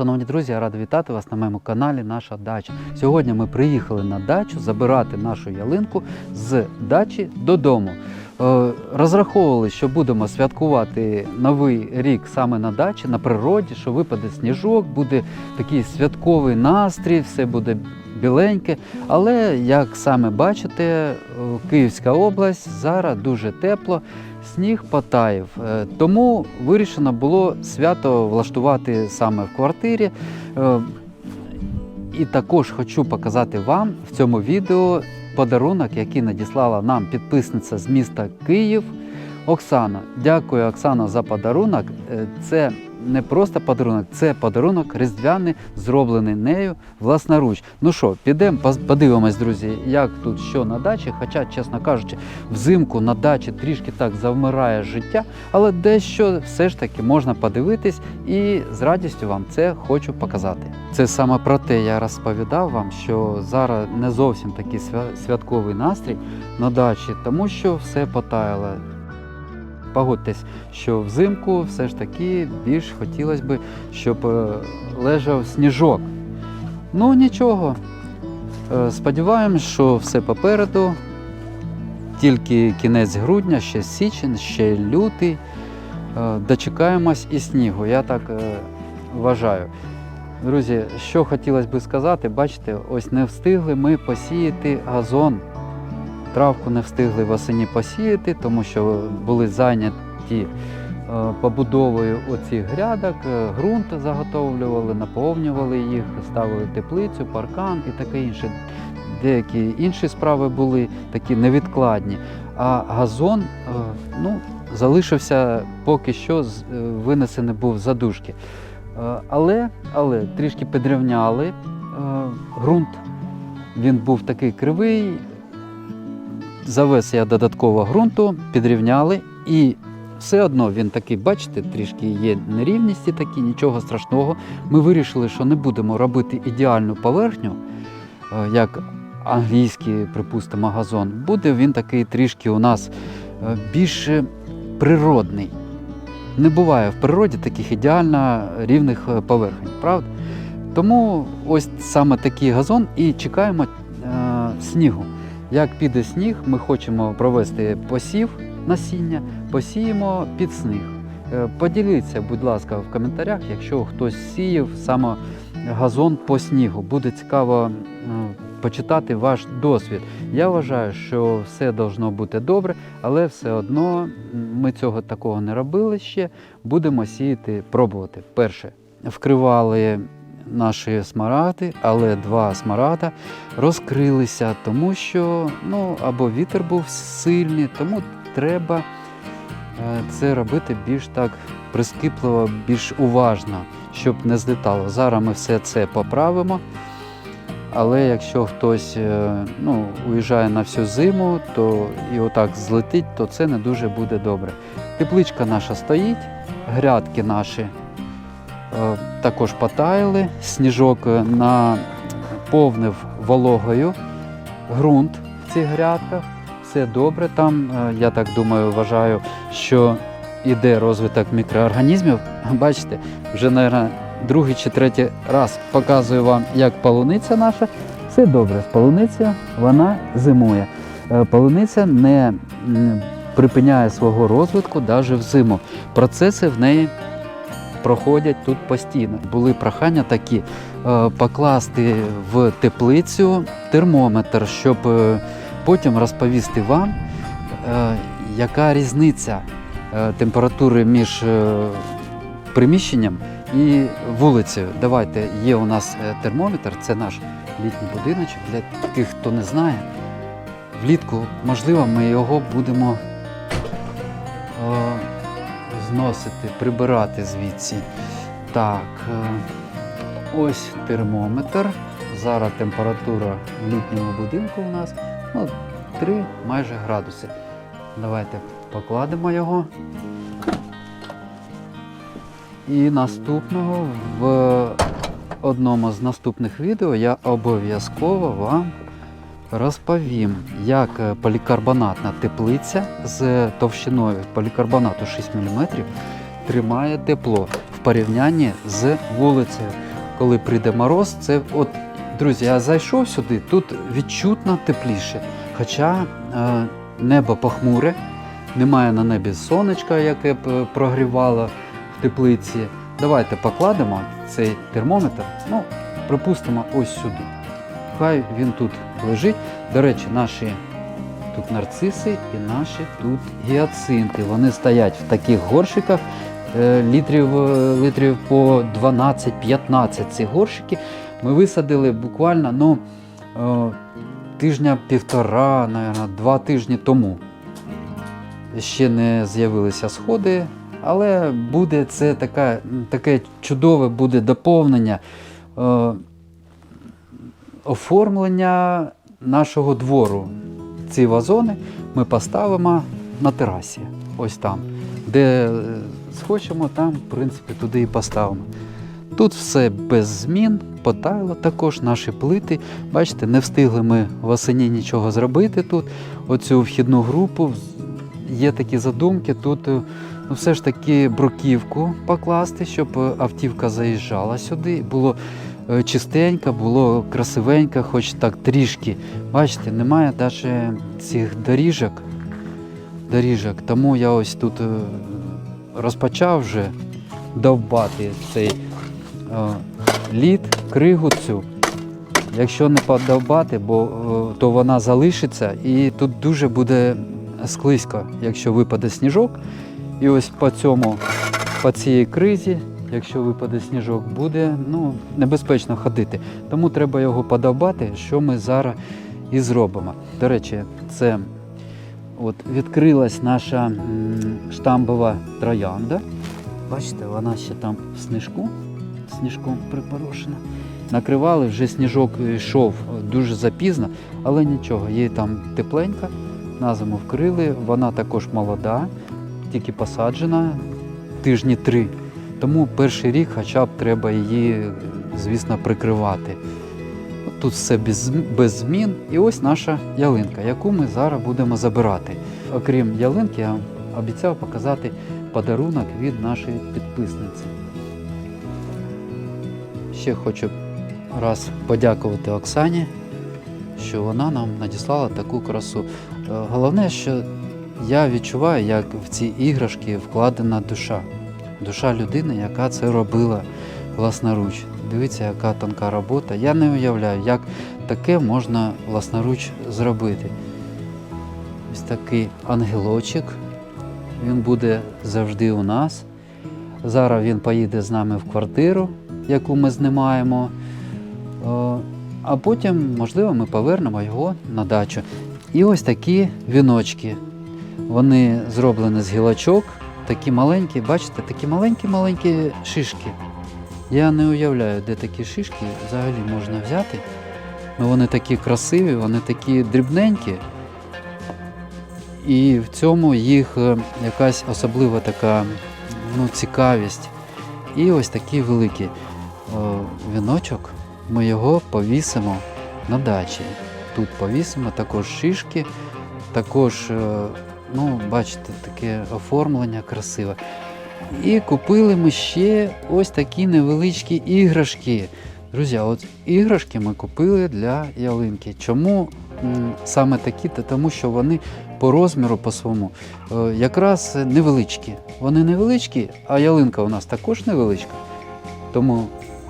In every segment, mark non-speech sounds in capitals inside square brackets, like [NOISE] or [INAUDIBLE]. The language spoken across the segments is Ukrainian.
Шановні друзі, я радий вітати вас на моєму каналі Наша дача. Сьогодні ми приїхали на дачу забирати нашу ялинку з дачі додому. Е, Розраховували, що будемо святкувати новий рік саме на дачі, на природі, що випаде сніжок, буде такий святковий настрій, все буде біленьке. Але як саме бачите, е, Київська область зараз дуже тепло, сніг потаяв. Е, Тому вирішено було свято влаштувати саме в квартирі. Е, І також хочу показати вам в цьому відео подарунок, який надіслала нам підписниця з міста Київ Оксана. Дякую, Оксана, за подарунок. Е, Це не просто подарунок, це подарунок різдвяний, зроблений нею власноруч. Ну що, підемо, подивимось, друзі, як тут що на дачі. Хоча, чесно кажучи, взимку на дачі трішки так завмирає життя, але дещо все ж таки можна подивитись і з радістю вам це хочу показати. Це саме про те я розповідав вам, що зараз не зовсім такий свя- святковий настрій на дачі, тому що все потаяло. Погодьтесь, що взимку все ж таки більш хотілося б, щоб е, лежав сніжок. Ну нічого. Е, Сподіваємось, що все попереду. Тільки кінець грудня, ще січень, ще лютий. Е, Дочекаємось і снігу, я так вважаю. Друзі, що хотілося би сказати, бачите, ось не встигли ми посіяти газон. Травку не встигли восені посіяти, тому що були зайняті е, побудовою оцих грядок, е, ґрунт заготовлювали, наповнювали їх, ставили теплицю, паркан і таке інше. Деякі інші справи були такі невідкладні. А газон е, ну, залишився поки що винесений був задушки. Але, але трішки підрівняли ґрунт. Він був такий кривий. Завез я додатково ґрунту, підрівняли, і все одно він такий, бачите, трішки є нерівності такі, нічого страшного. Ми вирішили, що не будемо робити ідеальну поверхню, е, як англійський, припустимо, газон. Буде він такий трішки у нас е, більш природний. Не буває в природі таких ідеально рівних е, поверхень, правда? Тому ось саме такий газон і чекаємо е, снігу. Як піде сніг, ми хочемо провести посів насіння, посіємо під сніг. Е, Поділіться, будь ласка, в коментарях, якщо хтось сіяв саме газон по снігу. Буде цікаво е, почитати ваш досвід. Я вважаю, що все должно бути добре, але все одно ми цього такого не робили ще. Будемо сіяти, пробувати. Перше, вкривали наші смарагди, але два смарагда розкрилися, тому що ну, або вітер був сильний, тому треба е, це робити більш так прискіпливо, більш уважно, щоб не злітало. Зараз ми все це поправимо. Але якщо хтось е, ну, уїжджає на всю зиму, то і отак злетить, то це не дуже буде добре. Тепличка наша стоїть, грядки наші також потаяли, сніжок е, наповнив вологою ґрунт в цих грядках. Все добре там. Е, Я так думаю, вважаю, що іде розвиток мікроорганізмів. [LAUGHS] Бачите, вже, мабуть, другий чи третій раз показую вам, як полуниця наша. Все добре з вона зимує. Е, Полуниця не припиняє свого розвитку навіть взиму. Процеси в неї проходять тут постійно. Були прохання такі е, покласти в теплицю термометр, щоб е, потім розповісти вам, е, яка різниця температури між приміщенням і вулицею. Давайте, є у нас термометр, це наш літній будиночок. Для тих, хто не знає, влітку, можливо, ми його будемо зносити, прибирати звідси. Так, е, ось термометр. Зараз температура в літньому будинку у нас ну, 3 майже градуси. Давайте покладемо його. І наступного в одному з наступних відео я обов'язково вам розповім, як е, полікарбонатна теплиця з товщиною полікарбонату 6 мм тримає тепло в порівнянні з вулицею. коли прийде мороз, це от, друзі, я зайшов сюди, тут відчутно тепліше. Хоча е, небо похмуре, немає на небі сонечка, яке б е, прогрівало в теплиці. Давайте покладемо цей термометр, ну, припустимо, ось сюди. Хай він тут лежить. До речі, наші тут нарциси і наші тут гіацинти. Вони стоять в таких горщиках е, літрів, е, літрів по 12-15 ці горщики. Ми висадили буквально ну, е, тижня півтора, наверное, два тижні тому. Ще не з'явилися сходи, але буде це така, таке чудове буде доповнення. Оформлення нашого двору. Ці вазони ми поставимо на терасі, ось там. Де е, схочемо, там, в принципі, туди і поставимо. Тут все без змін, потайло також наші плити. Бачите, не встигли ми восені нічого зробити тут. Оцю вхідну групу. Є такі задумки. Тут е, ну, все ж таки бруківку покласти, щоб е, автівка заїжджала сюди. Було чистенько, було красивенько, хоч так трішки. Бачите, немає навіть цих доріжок. доріжок. Тому я ось тут е, розпочав вже довбати цей е, лід, кригу цю. Якщо не подовбати, бо, е, то вона залишиться і тут дуже буде склизько, якщо випаде сніжок. І ось по цьому, по цій кризі, якщо випаде сніжок, буде ну, небезпечно ходити. Тому треба його подовбати, що ми зараз і зробимо. До речі, це от відкрилась наша штамбова троянда. Бачите, вона ще там в сніжку, сніжком припорошена. Накривали, вже сніжок йшов дуже запізно, але нічого, їй там тепленько, на зиму вкрили, вона також молода, тільки посаджена тижні три. Тому перший рік хоча б треба її, звісно, прикривати. Тут все без, без змін. І ось наша ялинка, яку ми зараз будемо забирати. Окрім ялинки, я обіцяв показати подарунок від нашої підписниці. Ще хочу раз подякувати Оксані, що вона нам надіслала таку красу. Е, Головне, що я відчуваю, як в ці іграшки вкладена душа. Душа людини, яка це робила власноруч. Дивіться, яка тонка робота. Я не уявляю, як таке можна власноруч зробити. Ось такий ангелочок. Він буде завжди у нас. Зараз він поїде з нами в квартиру, яку ми знімаємо. А потім, можливо, ми повернемо його на дачу. І ось такі віночки. Вони зроблені з гілочок, такі маленькі, бачите, такі маленькі-маленькі шишки. Я не уявляю, де такі шишки взагалі можна взяти. Ну, вони такі красиві, вони такі дрібненькі. І в цьому їх е, якась особлива така ну, цікавість. І ось такий великий е, віночок. Ми його повісимо на дачі. Тут повісимо також шишки, також, е, ну, бачите, таке оформлення красиве. І купили ми ще ось такі невеличкі іграшки. Друзі, от іграшки ми купили для ялинки. Чому саме такі? Та тому що вони по розміру по своєму е, якраз невеличкі. Вони невеличкі, а ялинка у нас також невеличка. Тому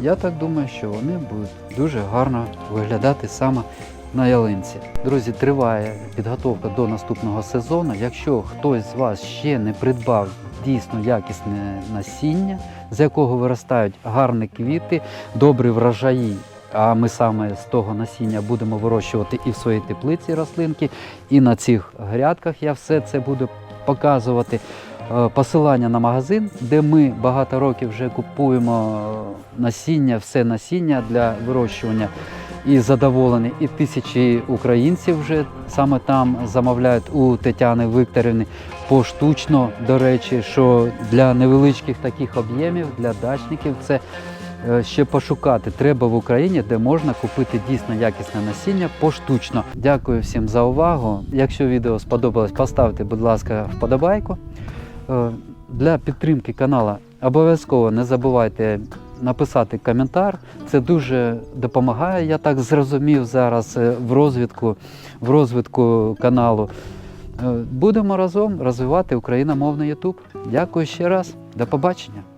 я так думаю, що вони будуть дуже гарно виглядати саме на ялинці. Друзі, триває підготовка до наступного сезону. Якщо хтось з вас ще не придбав дійсно якісне насіння, з якого виростають гарні квіти, добрі врожаї. А ми саме з того насіння будемо вирощувати і в своїй теплиці рослинки, і на цих грядках я все це буду показувати. Е, Посилання на магазин, де ми багато років вже купуємо е, насіння, все насіння для вирощування і задоволені. І тисячі українців вже саме там замовляють у Тетяни Вікторівни поштучно, до речі, що для невеличких таких об'ємів, для дачників це е, ще пошукати треба в Україні, де можна купити дійсно якісне насіння поштучно. Дякую всім за увагу. Якщо відео сподобалось, поставте, будь ласка, вподобайку. Е, Для підтримки каналу обов'язково не забувайте написати коментар. Це дуже допомагає, я так зрозумів зараз е, в розвитку, в розвитку каналу. Е, Будемо разом розвивати україномовний YouTube. Дякую ще раз. До побачення.